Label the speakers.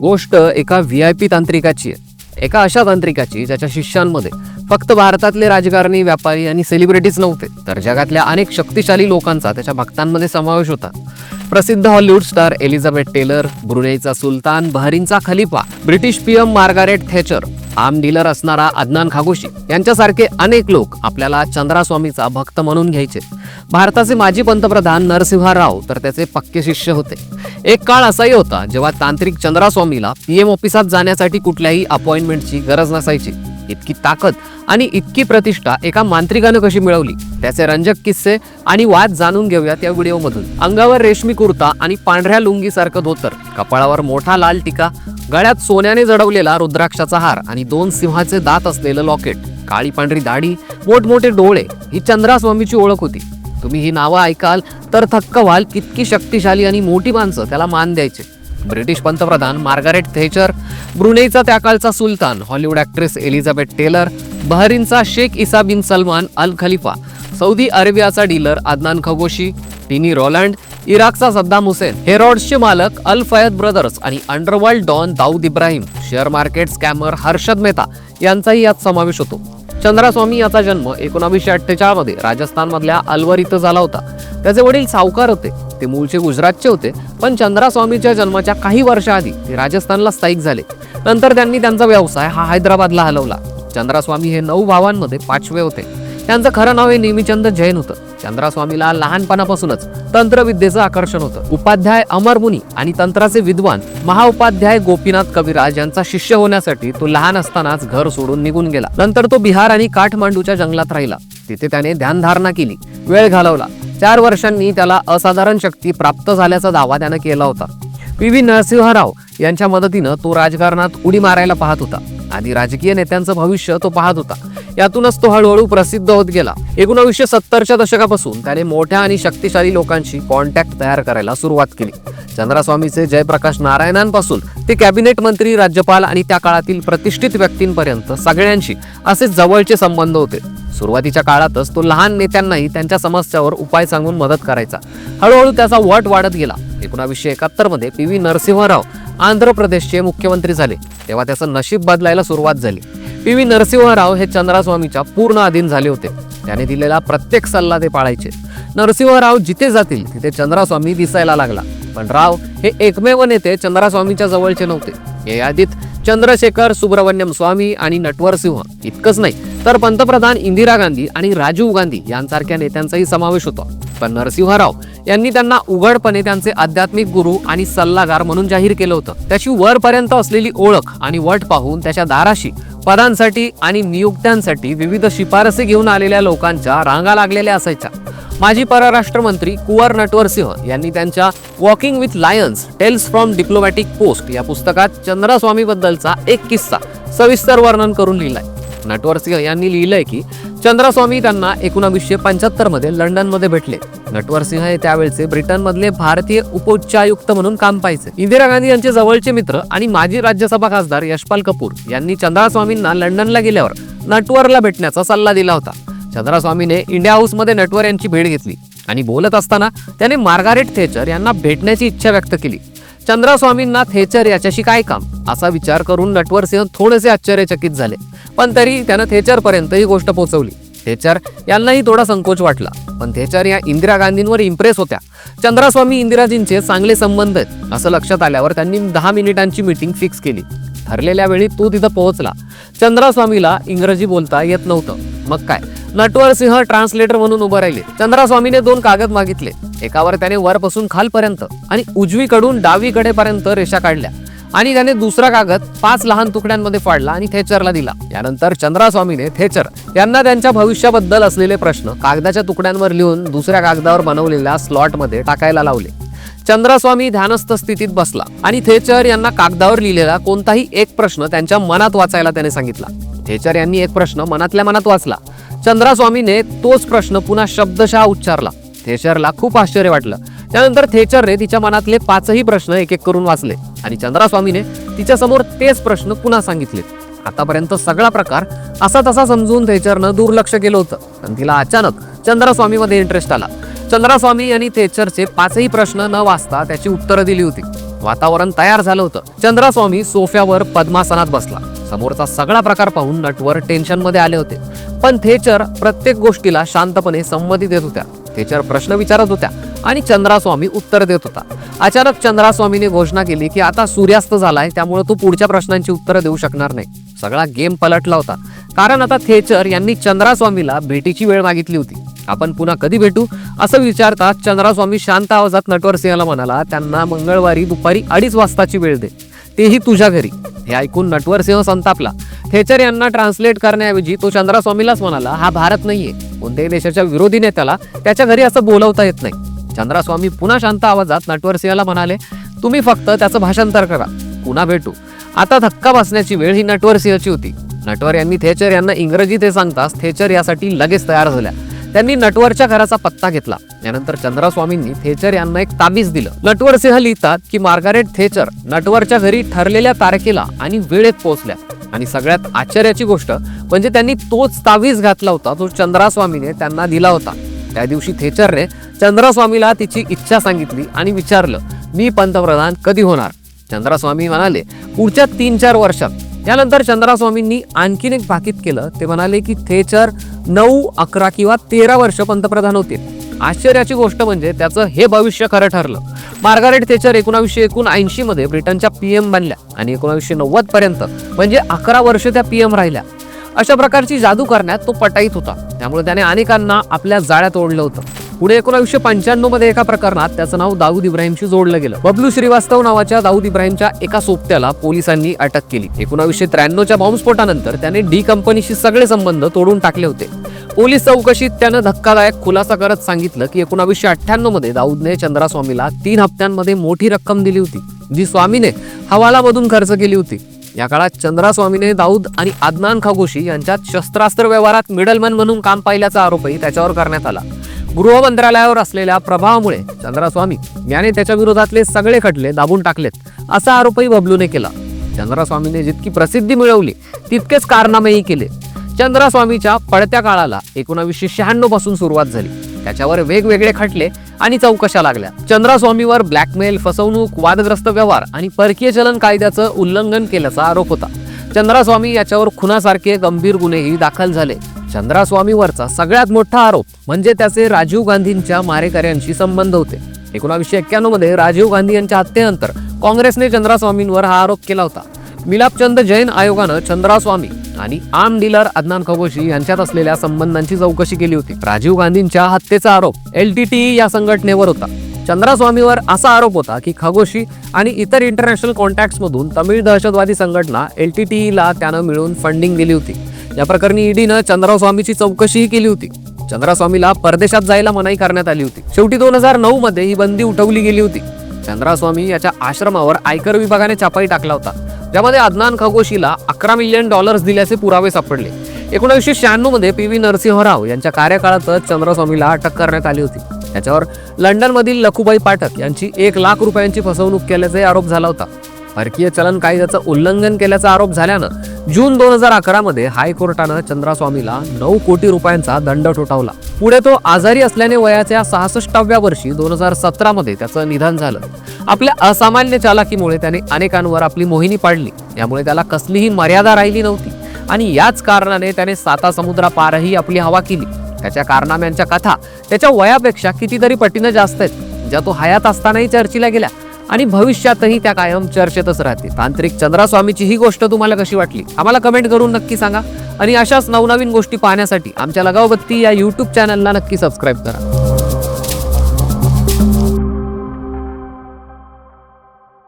Speaker 1: गोष्ट एका V I P तांत्रिकाची आहे. एका अशा तांत्रिकाची ज्याच्या शिष्यांमध्ये फक्त भारतातले राजकारणी व्यापारी आणि सेलिब्रिटीज नव्हते तर जगातल्या अनेक शक्तिशाली लोकांचा त्याच्या भक्तांमध्ये समावेश होता. प्रसिद्ध हॉलिवूड स्टार एलिझाबेथ टेलर ब्रुनेईचा सुलतान बहरीनचा Khalifa British PM Margaret Thatcher आम डीलर असणारा अदनान खागोशी यांच्यासारखे अनेक लोक आपल्याला चंद्रास्वामीचा भक्त म्हणून घ्यायचे. भारताचे माजी पंतप्रधान नरसिंहा राव तर त्याचे पक्के शिष्य होते. एक काळ असाही होता जेव्हा तांत्रिक चंद्रास्वामीला पीएम ऑफिसात जाण्यासाठी कुठल्याही अपॉइंटमेंटची गरज नसायची. इतकी ताकद आणि इतकी प्रतिष्ठा एका मांत्रिकानं कशी मिळवली त्याचे रंजक किस्से आणि वाद जाणून घेऊयात या व्हिडिओमधून. अंगावर रेशमी कुर्ता आणि पांढऱ्या लुंगीसारखं धोतर कपाळावर मोठा लाल टिका गळ्यात सोन्याने जडवलेला रुद्राक्षाचा हार आणि दोन सिंहाचे दात असलेलं लॉकेट काळी पांढरी दाढी मोठमोठे डोळे ही चंद्रास्वामीची ओळख होती. तुम्ही ही नावं ऐकाल तर थक्क व्हाल कितकी शक्तिशाली आणि मोठी माणसं त्याला मान द्यायचे. ब्रिटिश पंतप्रधान मार्गारेट थेचर ब्रुनेईचा त्या काळचा सुलतान Hollywood actress Elizabeth Taylor बहरीनचा Sheikh Isa bin Salman al Khalifa Saudi अरेबियाचा dealer Adnan Khashoggi Tiny Rowland इराकचा Saddam Hussein हेरॉड्सचे मालक अल फयद ब्रदर्स आणि underworld don Dawood Ibrahim share market scammer Harshad Mehta यांचाही यात समावेश होतो. चंद्रास्वामी याचा जन्म एकोणावीसशे अठ्ठेचाळमध्ये राजस्थानमधल्या अलवर इथं झाला होता. त्याचे वडील सावकार होते. ते मूळचे गुजरातचे होते. पण चंद्रास्वामीच्या जन्माच्या काही वर्षाआधी ते राजस्थानला स्थायिक झाले. नंतर त्यांनी त्यांचा व्यवसाय हा हैदराबादला हलवला. चंद्रास्वामी हे नऊ भावांमध्ये पाचवे होते. त्यांचं खरं नाव हे नेमीचंद जैन होतं. चंद्रास्वामीला लहानपणापासूनच तंत्रविद्येचं आकर्षण होतं. उपाध्याय अमर मुनी आणि तंत्राचे विद्वान महाउपाध्याय गोपीनाथ कविराज यांचा शिष्य होण्यासाठी तो लहान असतानाच घर सोडून निघून गेला. नंतर तो बिहार आणि काठमांडूच्या जंगलात राहिला. तिथे त्याने ध्यानधारणा केली. वेळ घालवला. चार वर्षांनी त्याला असाधारण शक्ती प्राप्त झाल्याचा दावा त्यानं केला होता. पी. व्ही. नरसिंहराव यांच्या मदतीनं तो राजकारणात उडी मारायला पाहत होता आधी राजकीय नेत्यांचं भविष्य तो पाहत होता. यातूनच तो हळूहळू प्रसिद्ध होत गेला. एकोणावीसशे सत्तरच्या दशकापासून त्याने मोठ्या आणि शक्तिशाली लोकांशी कॉन्टॅक्ट तयार करायला सुरुवात केली. चंद्रास्वामीचे जयप्रकाश नारायणांपासून ते कॅबिनेट मंत्री राज्यपाल आणि त्या काळातील प्रतिष्ठित व्यक्तींपर्यंत सगळ्यांशी असे जवळचे संबंध होते. सुरुवातीच्या काळातच तो लहान नेत्यांनाही त्यांच्या समस्यावर उपाय सांगून मदत करायचा. हळूहळू त्याचा वट वाढत गेला. एकोणावीसशे एकाहत्तरमध्ये पी व्ही नरसिंहराव आंध्र प्रदेशचे मुख्यमंत्री झाले. तेव्हा त्याचं नशीब बदलायला सुरुवात झाली. पी व्ही नरसिंहराव हे चंद्रास्वामीच्या पूर्ण अधीन झाले होते. त्याने दिलेला प्रत्येक सल्ला ते पाळायचे. नरसिंहराव जिथे जातील तिथे चंद्रास्वामी दिसायला लागला. पण राव हे एकमेव नेते चंद्रास्वामीच्या जवळचे नव्हते. या यादीत चंद्रशेखर सुब्रमण्यम स्वामी आणि नटवरसिंह इतकंच नाही तर पंतप्रधान इंदिरा गांधी आणि राजीव गांधी यांसारख्या नेत्यांचाही समावेश होता. पण नरसिंहराव यांनी त्यांना उघडपणे त्यांचे आध्यात्मिक गुरु आणि सल्लागार म्हणून जाहीर केलं होतं. त्याची वरपर्यंत असलेली ओळख आणि वट पाहून त्याच्या दाराशी पदांसाठी आणि नियुक्त्यांसाठी विविध शिफारसी घेऊन आलेल्या लोकांच्या रांगा लागलेल्या असायच्या. माजी परराष्ट्र मंत्री कुवर नटवरसिंह यांनी त्यांच्या walking with lions tales from diplomatic post या पुस्तकात चंद्रस्वामीबद्दलचा एक किस्सा सविस्तर वर्णन करून लिहिलाय. नटवरसिंह यांनी लिहिलंय की चंद्रास्वामी त्यांना एकोणावीसशे पंच्याहत्तरमध्ये लंडनमध्ये भेटले. नटवरसिंह हे त्यावेळेचे ब्रिटनमधले भारतीय उपोच्चायुक्त म्हणून काम पाहिजे इंदिरा गांधी यांचे जवळचे मित्र आणि माजी राज्यसभा खासदार यशपाल कपूर यांनी चंद्रास्वामींना लंडनला गेल्यावर नटवरला भेटण्याचा सल्ला दिला होता. चंद्रास्वामीने इंडिया हाऊसमध्ये नटवर यांची भेट घेतली आणि बोलत असताना त्याने मार्गारेट थेचर यांना भेटण्याची इच्छा व्यक्त केली. चंद्रास्वामींना थेचर याच्याशी काय काम? असा विचार करून नटवरसिंह थोडेसे आश्चर्यचकित झाले. पण तरी त्यानं थेचर पर्यंत ही गोष्ट पोहोचवली थेचर यांनाही थोडा संकोच वाटला. पण थेचर या इंदिरा गांधींवर इम्प्रेस होत्या. चंद्रास्वामी इंदिराजींचे चांगले संबंध आहेत असं लक्षात आल्यावर त्यांनी दहा मिनिटांची मीटिंग फिक्स केली. ठरलेल्या वेळी तो तिथं पोहोचला. चंद्रास्वामीला इंग्रजी बोलता येत नव्हतं. मग काय? नटवर सिंह ट्रान्सलेटर म्हणून उभं राहिले. चंद्रास्वामीने दोन कागद मागितले. एकावर त्याने वरपासून खालपर्यंत आणि उजवीकडून डावीकडेपर्यंत रेषा काढल्या. आणि त्याने दुसरा कागद पाच लहान तुकड्यांमध्ये फाडला आणि थेचरला दिला. यानंतर चंद्रास्वामीने थेचर यांना त्यांच्या भविष्याबद्दल असलेले प्रश्न कागदाच्या तुकड्यांवर लिहून दुसऱ्या कागदावर बनवलेल्या स्लॉटमध्ये टाकायला लावले. चंद्रस्वामी ध्यानस्थ स्थितीत बसला आणि थेचर यांना कागदावर लिहिलेला कोणताही एक प्रश्न त्यांच्या मनात वाचायला त्याने सांगितला. थेचर यांनी एक प्रश्न मनातल्या मनात वाचला. चंद्रस्वामीने तोच प्रश्न पुन्हा शब्दशः उच्चारला. थेचरला खूप आश्चर्य वाटलं. त्यानंतर थेचरने तिच्या मनातले पाचही प्रश्न एक एक करून वाचले आणि चंद्रस्वामीने तिच्या समोर तेच प्रश्न पुन्हा सांगितले. आतापर्यंत सगळा प्रकार असा तसा समजून थेचरनं दुर्लक्ष केलं होतं. पण तिला अचानक चंद्रस्वामीमध्ये इंटरेस्ट आला. चंद्रास्वामी यांनी थेचरचे पाचही प्रश्न न वाचता त्याची उत्तरं दिली होती. वातावरण तयार झालं होतं. चंद्रास्वामी सोफ्यावर पद्मासनात बसला. समोरचा सगळा प्रकार पाहून नटवर टेन्शनमध्ये आले होते. पण थेचर प्रत्येक गोष्टीला शांतपणे संमती देत होत्या. थेचर प्रश्न विचारत होत्या आणि चंद्रास्वामी उत्तर देत होता. अचानक चंद्रास्वामीने घोषणा केली की आता सूर्यास्त झालाय त्यामुळे तो पुढच्या प्रश्नांची उत्तरं देऊ शकणार नाही. सगळा गेम पलटला होता. कारण आता थेचर यांनी चंद्रास्वामीला भेटीची वेळ मागितली होती. आपण पुन्हा कधी भेटू? असं विचारता चंद्रास्वामी शांत आवाजात नटवर सिंहाला म्हणाला त्यांना मंगळवारी दुपारी अडीच वाजताची वेळ दे. तेही तुझ्या घरी. हे ऐकून नटवर सिंह संतापला. थेचर यांना ट्रान्सलेट करण्याऐवजी तो चंद्रास्वामीलाच म्हणाला हा भारत नाहीये. कोणत्याही देशाच्या विरोधी नेत्याला त्याच्या घरी असं बोलवता येत नाही. चंद्रास्वामी पुन्हा शांत आवाजात नटवर सिंहला म्हणाले तुम्ही फक्त त्याचं भाषांतर करा. पुन्हा भेटू. आता धक्का बसण्याची वेळ ही नटवर सिंहची होती. नटवर यांनी थेचर यांना इंग्रजी ते सांगताच थेचर यासाठी लगेच तयार झाल्या. त्यांनी नटवरच्या घराचा पत्ता घेतला. यानंतर चंद्रास्वामींनी थेचर यांना एक ताबीज दिलं. नटवर सिंह लिहितात की मार्गारेट थेचर नटवरच्या घरी ठरलेल्या तारखेला आणि वेळेत पोहोचल्या. आणि सगळ्यात आश्चर्याची गोष्ट म्हणजे त्यांनी तोच तावीज घातला होता जो चंद्रास्वामीने त्यांना दिला होता. त्या दिवशी थेचरने चंद्रास्वामीला तिची इच्छा सांगितली आणि विचारलं मी पंतप्रधान कधी होणार? चंद्रास्वामी म्हणाले पुढच्या तीन चार वर्षात. त्यानंतर चंद्रास्वामींनी आणखीन एक भाकीत केलं. ते म्हणाले की थेचर नऊ अकरा किंवा तेरा वर्ष पंतप्रधान होतील आश्चर्याची गोष्ट म्हणजे त्याचं हे भविष्य खरं ठरलं. मार्गारेट थेचर एकोणावीसशे एकोणऐंशी मध्ये ब्रिटनच्या पीएम बनल्या आणि एकोणावीसशे नव्वद पर्यंत म्हणजे अकरा वर्ष त्या पी एम राहिल्या. अशा प्रकारची जादू करण्यात तो पटाईत होता. त्यामुळे त्याने अनेकांना आपल्या जाळ्यात ओढलं होतं. पुढे एकोणीसशे पंच्याण्णवमध्ये एका प्रकरणात त्याचं नाव दाऊद इब्राहिमशी जोडलं गेलं. बबलू श्रीवास्तव नावाच्या दाऊद इब्राहिमच्या एका सोबत्याला पोलिसांनी अटक केली. एकोणावीसशे त्र्याण्णवच्या बॉम्बस्फोटानंतर त्याने डी कंपनीशी सगळे संबंध तोडून टाकले होते. पोलीस चौकशीत त्यानं धक्कादायक खुलासा करत सांगितलं की एकोणावीसशे अठ्ठ्याण्णवमध्ये दाऊदने चंद्रास्वामीला तीन हप्त्यांमध्ये मोठी रक्कम दिली होती जी स्वामीने हवालामधून खर्च केली होती. या काळात चंद्रास्वामीने दाऊद आणि आदनान खागोशी यांच्यात शस्त्रास्त्र व्यवहारात मिडलमॅन म्हणून काम पाहिल्याचा आरोपही त्याच्यावर करण्यात आला. गृहमंत्रालयावर असलेल्या प्रभावामुळे चंद्रास्वामी याने त्याच्या विरोधातले सगळे खटले दाबून टाकलेत असा आरोपही बबलूने केला. चंद्रास्वामीने जितकी प्रसिद्धी मिळवली तितकेच कारनामेही केले. चंद्रास्वामीच्या पडत्या काळाला एकोणावीसशे शहाण्णवपासून सुरुवात झाली. त्याच्यावर वेगवेगळे खटले आणि चौकशा लागल्या. चंद्रास्वामीवर ब्लॅकमेल फसवणूक वादग्रस्त व्यवहार आणि परकीय चलन कायद्याचं उल्लंघन केल्याचा आरोप होता. चंद्रास्वामी याच्यावर खुनासारखे गंभीर गुन्हेही दाखल झाले. चंद्रास्वामीवरचा सगळ्यात मोठा आरोप म्हणजे त्याचे राजीव गांधींच्या मारेकऱ्यांशी संबंध होते. एकोणावीसशे एक्क्याण्णवमध्ये राजीव गांधी यांच्या हत्येनंतर काँग्रेसने चंद्रास्वामींवर हा आरोप केला होता. मिलापचंद जैन आयोगानं चंद्रास्वामी आणि आम डीलर अदनान खगोशी यांच्यात असलेल्या संबंधांची चौकशी केली होती. राजीव गांधींच्या हत्येचा आरोप एल टी टी या संघटनेवर होता. चंद्रास्वामीवर असा आरोप होता की खगोशी आणि इतर इंटरनॅशनल कॉन्टॅक्ट्समधून तमिळ दहशतवादी संघटना एल टी टीला त्यानं मिळून फंडिंग दिली होती. या प्रकरणी ईडीनं चंद्रास्वामीची चौकशीही केली होती. चंद्रास्वामीला परदेशात जायला मनाई करण्यात आली होती. शेवटी दोन हजार नऊ मध्ये ही बंदी उठवली गेली होती. चंद्रास्वामी याच्या आश्रमावर आयकर विभागाने छापाई टाकला होता. ज्यामध्ये अदनान खगोशीला अकरा मिलियन डॉलर्स दिल्याचे पुरावे सापडले. एकोणीसशे शहाण्णवमध्ये पी व्ही नरसिंहराव यांच्या कार्यकाळातच चंद्रस्वामीला अटक करण्यात आली होती. त्याच्यावर लंडनमधील लखुबाई पाठक यांची एक लाख रुपयांची फसवणूक केल्याचा आरोप झाला होता. परकीय चलन कायद्याचं उल्लंघन केल्याचा आरोप झाल्यानं जून दोन हजार अकरा मध्ये हायकोर्टानं चंद्रास्वामीला नऊ कोटी रुपयांचा दंड ठोठावला. पुढे तो आजारी असल्याने वयाच्या सहासष्टाव्या वर्षी दोन हजार सतरा मध्ये त्याचं निधन झालं. आपल्या असामान्य चालाकीमुळे त्याने अनेकांवर आपली मोहिनी पाडली. यामुळे त्याला कसलीही मर्यादा राहिली नव्हती. आणि याच कारणाने त्याने साता समुद्रापारही आपली हवा केली. त्याच्या कारनाम्यांच्या कथा त्याच्या वयापेक्षा कितीतरी पटीनं जास्त आहेत. ज्या तो हयात असतानाही चर्चेला गेल्या. आणि भविष्यातही त्या कायम चर्चेतच राहते तांत्रिक चंद्रास्वामीची ही गोष्ट तुम्हाला कशी वाटली? आम्हाला कमेंट करून नक्की सांगा. आणि अशाच नवनवीन गोष्टी पाहण्यासाठी आमच्या लगावबत्ती या यूट्यूब चॅनलला नक्की सबस्क्राईब करा.